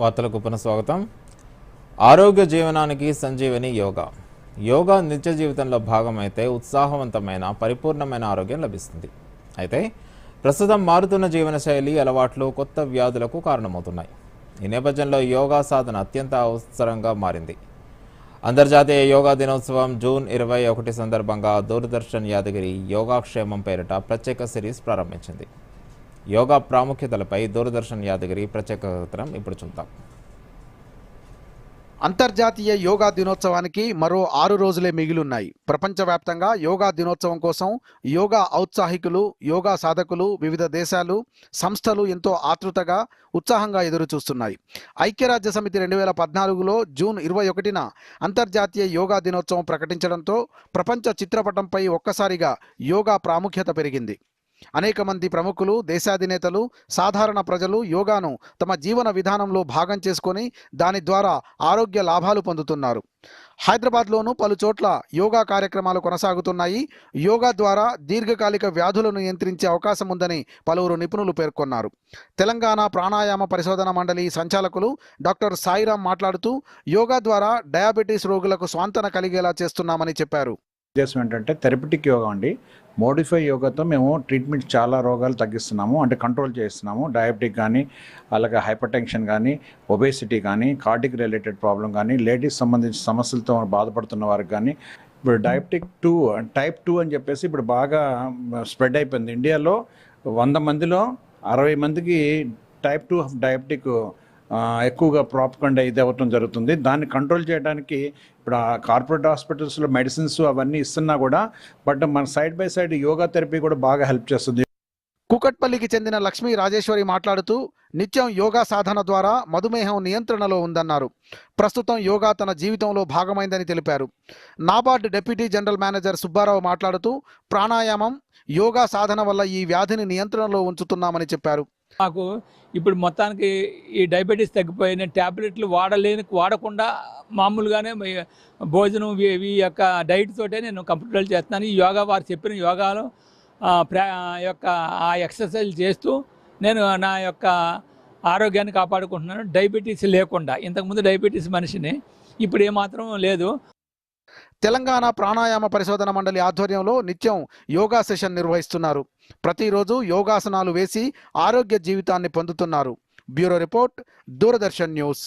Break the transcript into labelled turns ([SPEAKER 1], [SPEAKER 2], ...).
[SPEAKER 1] వార్తలకు పునఃస్వాగతం ఆరోగ్య జీవనానికి సంజీవని యోగా. యోగా నిత్య జీవితంలో భాగమైతే ఉత్సాహవంతమైన పరిపూర్ణమైన ఆరోగ్యం లభిస్తుంది. అయితే ప్రస్తుతం మారుతున్న జీవనశైలి అలవాట్లు కొత్త వ్యాధులకు కారణమవుతున్నాయి. ఈ నేపథ్యంలో యోగా సాధన అత్యంత అవసరంగా మారింది. అంతర్జాతీయ యోగా దినోత్సవం జూన్ ఇరవై ఒకటి సందర్భంగా దూరదర్శన్ యాదగిరి యోగాక్షేమం పేరిట ప్రత్యేక సిరీస్ ప్రారంభించింది. యోగా ప్రాముఖ్యతలపై దూరదర్శన్ యాదగిరి ప్రత్యేక కథనం ఇప్పుడు చూద్దాం.
[SPEAKER 2] అంతర్జాతీయ యోగా దినోత్సవానికి మరో ఆరు రోజులే మిగిలున్నాయి. ప్రపంచవ్యాప్తంగా యోగా దినోత్సవం కోసం యోగా ఔత్సాహికులు యోగా సాధకులు వివిధ దేశాలు సంస్థలు ఎంతో ఆతృతగా ఉత్సాహంగా ఎదురు చూస్తున్నాయి ఐక్యరాజ్య సమితి రెండు వేల పద్నాలుగులో జూన్ ఇరవై ఒకటిన అంతర్జాతీయ యోగా దినోత్సవం ప్రకటించడంతో ప్రపంచ చిత్రపటంపై ఒక్కసారిగా యోగా ప్రాముఖ్యత పెరిగింది. అనేక మంది ప్రముఖులు దేశాధినేతలు సాధారణ ప్రజలు యోగాను తమ జీవన విధానంలో భాగం చేసుకొని దాని ద్వారా ఆరోగ్య లాభాలు పొందుతున్నారు. హైదరాబాద్లోనూ పలు చోట్ల యోగా కార్యక్రమాలు కొనసాగుతున్నాయి. యోగా ద్వారా దీర్ఘకాలిక వ్యాధులను నియంత్రించే అవకాశం ఉందని పలువురు నిపుణులు పేర్కొన్నారు. తెలంగాణ ప్రాణాయామ పరిశోధన మండలి సంచాలకులు డాక్టర్ సాయిరాం మాట్లాడుతూ యోగా ద్వారా డయాబెటీస్ రోగులకు స్వాంతన కలిగేలా చేస్తున్నామని చెప్పారు.
[SPEAKER 3] ఉద్దేశం ఏంటంటే థెరపటిక్ యోగా అండి. మోడిఫై యోగాతో మేము ట్రీట్మెంట్ చాలా రోగాలు తగ్గిస్తున్నాము. అంటే కంట్రోల్ చేస్తున్నాము డయాబెటిక్ కానీ అలాగే హైపర్ టెన్షన్ కానీ ఒబేసిటీ కానీ కార్డిక్ రిలేటెడ్ ప్రాబ్లం కానీ లేడీస్ సంబంధించిన సమస్యలతో బాధపడుతున్న వారికి కానీ ఇప్పుడు డయాబెటిక్ టూ టైప్ టూ అని చెప్పేసి ఇప్పుడు బాగా స్ప్రెడ్ అయిపోయింది. ఇండియాలో వంద మందిలో అరవై మందికి టైప్ టూ డయాబెటిక్ ఎక్కువగా ప్రాపకండా ఇది అవ్వటం జరుగుతుంది. దాన్ని కంట్రోల్ చేయడానికి ఇప్పుడు ఆ కార్పొరేట్ హాస్పిటల్స్లో మెడిసిన్స్ అవన్నీ ఇస్తున్నా కూడా బట్ మన side by side yoga therapy కూడా బాగా హెల్ప్ చేస్తుంది.
[SPEAKER 2] కూకట్పల్లికి చెందిన లక్ష్మీ రాజేశ్వరి మాట్లాడుతూ నిత్యం యోగా సాధన ద్వారా మధుమేహం నియంత్రణలో ఉందన్నారు. ప్రస్తుతం యోగా తన జీవితంలో భాగమైందని తెలిపారు. NABARD deputy general manager Subbarao మాట్లాడుతూ ప్రాణాయామం యోగా సాధన వల్ల ఈ వ్యాధిని నియంత్రణలో ఉంచుతున్నామని చెప్పారు.
[SPEAKER 4] మాకు ఇప్పుడు మొత్తానికి ఈ డయాబెటీస్ తగ్గిపోయిన ట్యాబ్లెట్లు వాడలేని వాడకుండా మామూలుగానే భోజనం ఈ యొక్క డైట్ తోటే నేను కంఫర్టబుల్ చేస్తున్నాను. ఈ యోగా వారు చెప్పిన యోగాలో ప్రా యొక్క ఆ ఎక్సర్సైజ్ చేస్తూ నేను నా యొక్క ఆరోగ్యాన్ని కాపాడుకుంటున్నాను. డయాబెటీస్ లేకుండా ఇంతకుముందు డయాబెటీస్ మనిషిని ఇప్పుడు ఏమాత్రం లేదు.
[SPEAKER 2] తెలంగాణ ప్రాణాయామ పరిశోధన మండలి ఆధ్వర్యంలో నిత్యం యోగా సెషన్ నిర్వహిస్తున్నారు. ప్రతిరోజు యోగాసనాలు వేసి ఆరోగ్య జీవితాన్ని పొందుతున్నారు. Bureau report Doordarshan news.